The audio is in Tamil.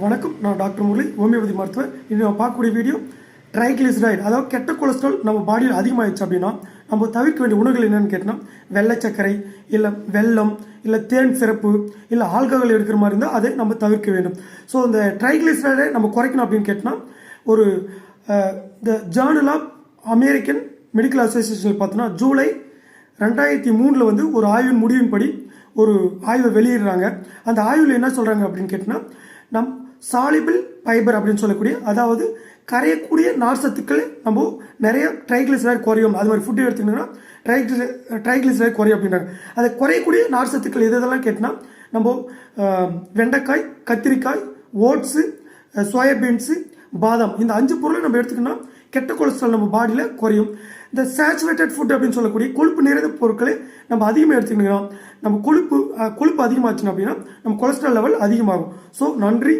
வணக்கம் நான் டாக்டர் முரளி ஹோமியோபதி மருத்துவர். இன்னும் நம்ம பார்க்கக்கூடிய வீடியோ ட்ரைக்ளிசரைடு அதாவது கெட்ட கொலஸ்ட்ரால் நம்ம பாடியில் அதிகமாகிடுச்சு அப்படின்னா நம்ம தவிர்க்க வேண்டிய உணவுகள் என்னென்னு கேட்டோம்னா வெள்ளை சர்க்கரை இல்லை வெல்லம் இல்லை தேன் சிறப்பு இல்லை ஆல்கஹால் எடுக்கிற மாதிரி இருந்தால் அதை நம்ம தவிர்க்க வேண்டும். ஸோ இந்த ட்ரைக்ளிசரைடை நம்ம குறைக்கணும் அப்படின்னு கேட்டோம்னா ஒரு the journal of American medical association பார்த்தோன்னா ஜூலை ரெண்டாயிரத்தி மூணில் வந்து ஒரு ஆய்வின் முடிவின்படி ஒரு ஆய்வை வெளியிடுறாங்க. அந்த ஆய்வில் என்ன சொல்கிறாங்க அப்படின்னு கேட்டிங்கன்னா நம் சாலிபிள் ஃபைபர் அப்படின்னு சொல்லக்கூடிய அதாவது கரையக்கூடிய நார்சத்துக்களை நம்ம நிறைய ட்ரைக்ளிசரைட் குறையும். அது மாதிரி ஃபுட்டு எடுத்துக்கிட்டோம்னா ட்ரைக்ளிச ட்ரைக்ளிசரைட் குறையும் அப்படின்றாங்க. அதை குறையக்கூடிய நார்சத்துக்கள் எது இதெல்லாம் கேட்டினா நம்ம வெண்டைக்காய் கத்திரிக்காய் ஓட்ஸு சோயாபீன்ஸு பாதாம். இந்த அஞ்சு பொருளை நம்ம எடுத்துக்கணும் கெட்ட கொலஸ்ட்ரால் நம்ம பாடியில் குறையும். இந்த சேச்சுரேட்டட் ஃபுட் அப்படின்னு சொல்லக்கூடிய கொழுப்பு நிறைந்த பொருட்களை நம்ம அதிகமாக எடுத்துக்கணும் நம்ம கொழுப்பு கொழுப்பு அதிகமாச்சுன்னா அப்படின்னா நம்ம கொலஸ்ட்ரால் லெவல் அதிகமாகும். ஸோ நன்றி.